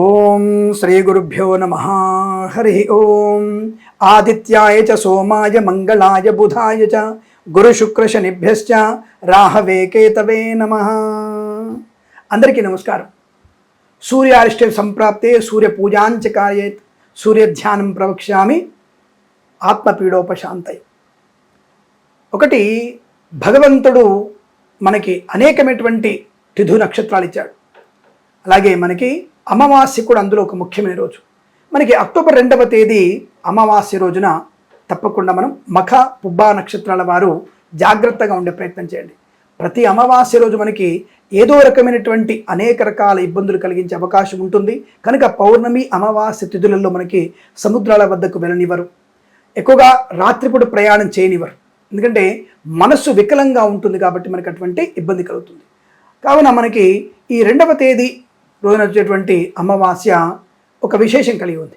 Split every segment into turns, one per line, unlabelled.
ఓం శ్రీ గురుభ్యో నమ. హరి ఓం. ఆదిత్యాయ చ సోమాయ మంగళాయ బుధాయ చ గురుశుక్రశనిభ్యశ్చ రాహవే కేతవే నమ. అందరికీ నమస్కారం. సూర్యారిష్ట సంప్రాప్తే సూర్య పూజాంచ కార్యేత్ సూర్యధ్యానం ప్రవక్ష్యామి ఆత్మపీడోపశాంతై. ఒకటి భగవంతుడు మనకి అనేకమైనటువంటి తిథు నక్షత్రాలు ఇచ్చాడు. అలాగే మనకి అమావాస్య కూడా అందులో ఒక ముఖ్యమైన రోజు. మనకి అక్టోబర్ రెండవ తేదీ అమావాస్య రోజున తప్పకుండా మనం మఖ పుబ్బా నక్షత్రాల వారు జాగ్రత్తగా ఉండే ప్రయత్నం చేయండి. ప్రతి అమావాస్య రోజు మనకి ఏదో రకమైనటువంటి అనేక రకాల ఇబ్బందులు కలిగించే అవకాశం ఉంటుంది. కనుక పౌర్ణమి అమావాస్య తిథులలో మనకి సముద్రాల వద్దకు వెళ్ళనివ్వరు. ఎక్కువగా రాత్రిపూట ప్రయాణం చేయనివ్వరు. ఎందుకంటే మనస్సు వికలంగా ఉంటుంది కాబట్టి మనకు అటువంటి ఇబ్బంది కలుగుతుంది. కావున మనకి ఈ రెండవ తేదీ రోజున వచ్చేటువంటి అమావాస్య ఒక విశేషం కలిగి ఉంది.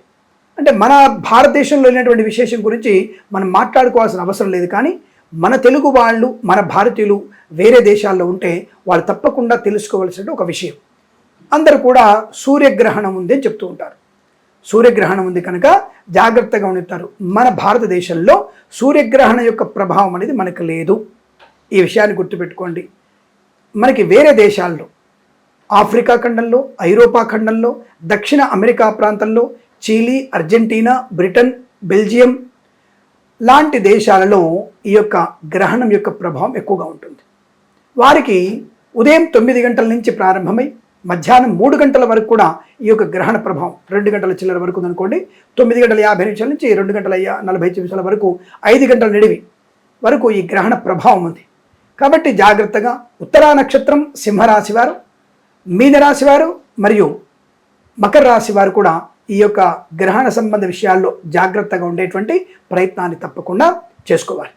అంటే మన భారతదేశంలో లేనటువంటి విశేషం గురించి మనం మాట్లాడుకోవాల్సిన అవసరం లేదు. కానీ మన తెలుగు వాళ్ళు మన భారతీయులు వేరే దేశాల్లో ఉంటే వాళ్ళు తప్పకుండా తెలుసుకోవాల్సిన ఒక విషయం. అందరూ కూడా సూర్యగ్రహణం ఉంది అని చెప్తూ ఉంటారు. సూర్యగ్రహణం ఉంది కనుక జాగ్రత్తగా ఉంటారు మన భారతదేశంలో సూర్యగ్రహణం యొక్క ప్రభావం అనేది మనకు లేదు. ఈ విషయాన్ని గుర్తుపెట్టుకోండి. మనకి వేరే దేశాల్లో ఆఫ్రికా ఖండంలో ఐరోపా ఖండంలో దక్షిణ అమెరికా ప్రాంతంలో చీలీ అర్జెంటీనా బ్రిటన్ బెల్జియం లాంటి దేశాలలో ఈ యొక్క గ్రహణం యొక్క ప్రభావం ఎక్కువగా ఉంటుంది. వారికి ఉదయం తొమ్మిది గంటల నుంచి ప్రారంభమై మధ్యాహ్నం మూడు గంటల వరకు కూడా ఈ యొక్క గ్రహణ ప్రభావం రెండు గంటల చిల్లర వరకు ఉందనుకోండి తొమ్మిది గంటల యాభై నిమిషాల నుంచి రెండు గంటల నలభై నిమిషాల వరకు ఐదు గంటల నిడివి వరకు ఈ గ్రహణ ప్రభావం ఉంది. కాబట్టి జాగ్రత్తగా ఉత్తరా నక్షత్రం సింహరాశి వారు మీనరాశి వారు మరియు మకర రాశి వారు కూడా ఈ యొక్క గ్రహణ సంబంధ విషయాల్లో జాగ్రత్తగా ఉండేటువంటి ప్రయత్నాన్ని తప్పకుండా చేసుకోవాలి.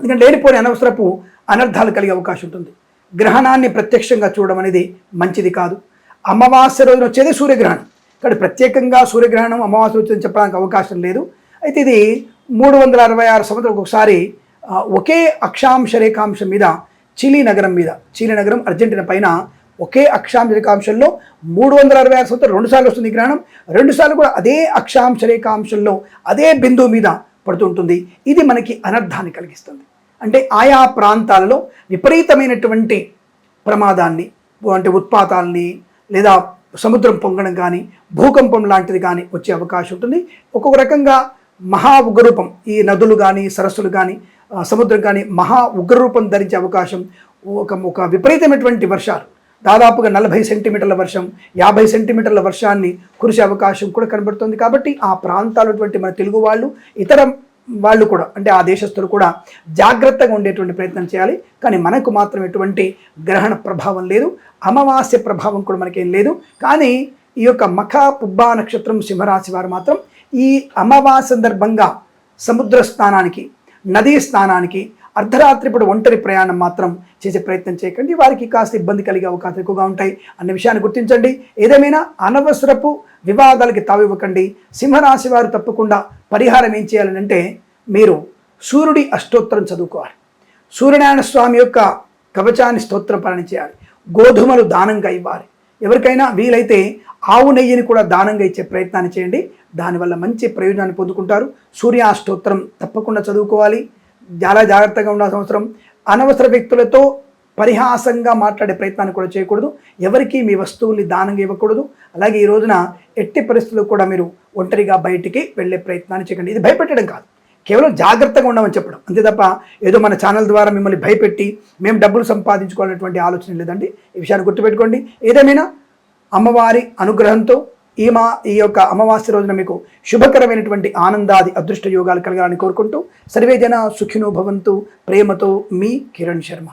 ఎందుకంటే లేనిపోని అనవసరపు అనర్థాలు కలిగే అవకాశం ఉంటుంది. గ్రహణాన్ని ప్రత్యక్షంగా చూడడం అనేది మంచిది కాదు. అమావాస్య రోజున వచ్చేది సూర్యగ్రహణం. ఇక్కడ ప్రత్యేకంగా సూర్యగ్రహణం అమావాస్య వచ్చిందని చెప్పడానికి అవకాశం లేదు. అయితే ఇది మూడు వందల అరవై ఆరు సంవత్సరం ఒకసారి ఒకే అక్షాంశ రేఖాంశం మీద చిలీ నగరం మీద చిలీ నగరం అర్జెంటీనా పైన ఒకే అక్షాంశ రేఖాంశంలో మూడు వందల అరవై ఆరు సంవత్సరం రెండుసార్లు వస్తుంది గ్రహణం. రెండుసార్లు కూడా అదే అక్షాంశ రేఖాంశంలో అదే బిందువు మీద పడుతుంటుంది. ఇది మనకి అనర్థాన్ని కలిగిస్తుంది. అంటే ఆయా ప్రాంతాలలో విపరీతమైనటువంటి ప్రమాదాన్ని అంటే ఉత్పాతాలని లేదా సముద్రం పొంగడం కానీ భూకంపం లాంటిది కానీ వచ్చే అవకాశం ఉంటుంది. ఒక్కొక్క రకంగా మహా ఉగ్రరూపం ఈ నదులు కానీ సరస్సులు కానీ సముద్రం కానీ మహా ఉగ్రరూపం ధరించే అవకాశం ఒక ఒక విపరీతమైనటువంటి వర్షాలు దాదాపుగా నలభై సెంటీమీటర్ల వర్షం యాభై సెంటీమీటర్ల వర్షాన్ని కురిసే అవకాశం కూడా కనబడుతుంది. కాబట్టి ఆ ప్రాంతాలటువంటి మన తెలుగు వాళ్ళు ఇతర వాళ్ళు కూడా అంటే ఆ దేశస్తులు కూడా జాగ్రత్తగా ఉండేటువంటి ప్రయత్నం చేయాలి. కానీ మనకు మాత్రం ఎటువంటి గ్రహణ ప్రభావం లేదు అమావాస్య ప్రభావం కూడా మనకేం లేదు. కానీ ఈ యొక్క మఖ పుబ్బా నక్షత్రం సింహరాశి వారు మాత్రం ఈ అమావాస్య సందర్భంగా సముద్ర స్నానానికి నదీ స్నానానికి అర్ధరాత్రి ఇప్పుడు ఒంటరి ప్రయాణం మాత్రం చేసే ప్రయత్నం చేయకండి. వారికి కాస్త ఇబ్బంది కలిగే అవకాశం ఎక్కువగా ఉంటాయి. అన్న విషయాన్ని గుర్తించండి. ఏదేమైనా అనవసరపు వివాదాలకి తావివ్వకండి. సింహరాశి వారు తప్పకుండా పరిహారం ఏం చేయాలంటే మీరు సూర్యుడి అష్టోత్తరం చదువుకోవాలి. సూర్యనారాయణ స్వామి యొక్క కవచాన్ని స్తోత్రం పాలన చేయాలి. గోధుమలు దానంగా ఇవ్వాలి. ఎవరికైనా వీలైతే ఆవు నెయ్యిని కూడా దానంగా ఇచ్చే ప్రయత్నాన్ని చేయండి. దానివల్ల మంచి ప్రయోజనాన్ని పొందుకుంటారు. సూర్యాష్టోత్తరం తప్పకుండా చదువుకోవాలి. చాలా జాగ్రత్తగా ఉండాల్సిన అవసరం. అనవసర వ్యక్తులతో పరిహాసంగా మాట్లాడే ప్రయత్నాన్ని కూడా చేయకూడదు. ఎవరికి మీ వస్తువుల్ని దానంగా ఇవ్వకూడదు. అలాగే ఈ రోజున ఎట్టి పరిస్థితుల్లో కూడా మీరు ఒంటరిగా బయటికి వెళ్ళే ప్రయత్నాన్ని చేయకండి. ఇది భయపెట్టడం కాదు. కేవలం జాగ్రత్తగా ఉండమని చెప్పడం. అంతే తప్ప ఏదో మన ఛానల్ ద్వారా మిమ్మల్ని భయపెట్టి మేము డబ్బులు సంపాదించుకోవాలనేటువంటి ఆలోచన లేదండి. ఈ విషయాన్ని గుర్తుపెట్టుకోండి. ఏదేమైనా అమ్మవారి అనుగ్రహంతో ఈ మా ఈ యొక్క అమావాస్య రోజున మీకు శుభకరమైనటువంటి ఆనందాది అదృష్ట యోగాలు కలగాలని కోరుకుంటూ సర్వేజన సుఖినో భవంతు ప్రేమతో మీ కిరణ్ శర్మ.